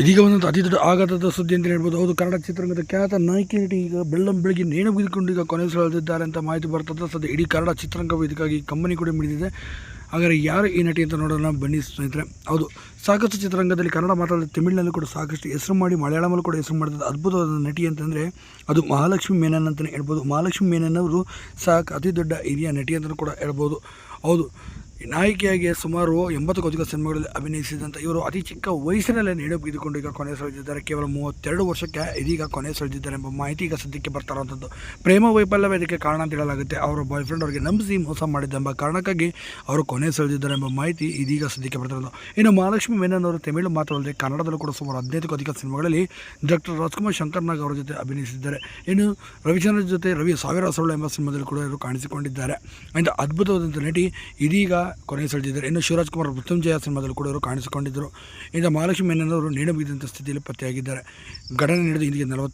ಇದೀಗ ಒಂದೊಂದು ಅತಿ ದೊಡ್ಡ ಆಘಾತದ ಸುದ್ದಿ ಅಂತ ಹೇಳ್ಬೋದು. ಹೌದು, ಕನ್ನಡ ಚಿತ್ರರಂಗದ ಖ್ಯಾತ ನಾಯಕಿ ನಟಿ ಈಗ ಬೆಳ್ಳಂ ಬೆಳಗ್ಗೆ ನೇಣು ಬಿದ್ದುಕೊಂಡು ಈಗ ಕೊನೆಯುಸಿರೆಳೆದಿದ್ದಾರೆ ಅಂತ ಮಾಹಿತಿ ಬರ್ತದೆ. ಸದ್ಯ ಇಡೀ ಕನ್ನಡ ಚಿತ್ರರಂಗವು ಇದಕ್ಕಾಗಿ ಕಂಬನಿ ಕೂಡ ಮಿಡಿದಿದೆ. ಹಾಗಾದರೆ ಯಾರು ಈ ನಟಿ ಅಂತ ನೋಡೋಣ ಬನ್ನಿ ಸ್ನೇಹಿತರೆ. ಹೌದು, ಸಾಕಷ್ಟು ಚಿತ್ರರಂಗದಲ್ಲಿ ಕನ್ನಡ ಮಾತಾಡಲು ತಮಿಳಿನಲ್ಲೂ ಕೂಡ ಸಾಕಷ್ಟು ಹೆಸರು ಮಾಡಿ ಮಲಯಾಳಮಲ್ಲೂ ಕೂಡ ಹೆಸರು ಮಾಡಿದ ಅದ್ಭುತವಾದ ನಟಿ ಅಂತಂದರೆ ಅದು ಮಹಾಲಕ್ಷ್ಮಿ ಮೇನನ್ ಅಂತಲೇ ಹೇಳ್ಬೋದು. ಮಹಾಲಕ್ಷ್ಮಿ ಮೇನನ್ ಅವರು ಸಾಕು ಅತಿ ದೊಡ್ಡ ಹಿರಿಯ ನಟಿ ಅಂತಲೂ ಕೂಡ ಹೇಳ್ಬೋದು. ಹೌದು ನಾಯಕಿಯಾಗಿ ಸುಮಾರು ಎಂಬತ್ತು ಅಧಿಕ ಸಿನಿಮಾಗಳಲ್ಲಿ ಅಭಿನಯಿಸಿದಂಥ ಇವರು ಅತಿ ಚಿಕ್ಕ ವಯಸ್ಸಿನಲ್ಲೇ ನೇಣು ಬಿದ್ದುಕೊಂಡು ಈಗ ಕೊನೆ ಸೆಳೆದಿದ್ದಾರೆ. ಕೇವಲ ಮೂವತ್ತೆರಡು ವರ್ಷಕ್ಕೆ ಇದೀಗ ಕೊನೆ ಸೆಳೆದಿದ್ದಾರೆ ಎಂಬ ಮಾಹಿತಿ ಈಗ ಸದ್ಯಕ್ಕೆ ಬರ್ತಾ ಇರುವಂಥದ್ದು. ಪ್ರೇಮ ವೈಫಲ್ಯವೇ ಇದಕ್ಕೆ ಕಾರಣ ಅಂತ ಹೇಳಲಾಗುತ್ತೆ. ಅವರ ಬಾಯ್ ಫ್ರೆಂಡ್ ಅವರಿಗೆ ನಂಬಿಸಿ ಮೋಸ ಮಾಡಿದ್ದೆಂಬ ಕಾರಣಕ್ಕಾಗಿ ಅವರು ಕೊನೆ ಸೆಳೆದಿದ್ದಾರೆ ಎಂಬ ಮಾಹಿತಿ ಇದೀಗ ಸದ್ಯಕ್ಕೆ ಬರ್ತಾ ಇರೋದು. ಇನ್ನು ಮಹಾಲಕ್ಷ್ಮಿ ಮೆನನ್ ಅವರು ತಮಿಳು ಮಾತ್ರವಲ್ಲದೆ ಕನ್ನಡದಲ್ಲೂ ಕೂಡ ಸುಮಾರು ಹದಿನೈದಕ್ಕೂ ಅಧಿಕ ಸಿನಿಮಾಗಳಲ್ಲಿ ಡಾಕ್ಟರ್ ರಾಜ್ಕುಮಾರ್ ಶಂಕರ್ನಾಗ್ ಅವರ ಜೊತೆ ಅಭಿನಯಿಸಿದ್ದಾರೆ. ಇನ್ನು ರವಿಚಂದ್ರ ಜೊತೆ ರವಿ ಸಾವಿರ ಸೊಳ್ಳೆ ಎಂಬ ಸಿನಿಮಾದಲ್ಲಿ ಕೂಡ ಇವರು ಕಾಣಿಸಿಕೊಂಡಿದ್ದಾರೆ. ಅಂತ ಅದ್ಭುತವಾದಂಥ ನಟಿ ಇದೀಗ ಕೊನೆ ಸೆಳೆದಿದ್ದಾರೆ. ಇನ್ನು ಶಿವರಾಜ್ ಕುಮಾರ್ ಮೃತ್ಯುಂಜಯ ಸಿನಿಮಾದಲ್ಲಿ ಕೂಡ ಇವರು ಕಾಣಿಸಿಕೊಂಡಿದ್ದರು. ಇಂದ ಮಹಾಲಕ್ಷ್ಮಿ ಮೆನನ್ ಅವರು ನೇಣು ಬಿದ್ದಂಥ ಸ್ಥಿತಿಯಲ್ಲಿ ಪತ್ತೆಯಾಗಿದ್ದಾರೆ. ಘಟನೆ ನಡೆದು ಇಂದಿಗೆ ನಲವತ್ತು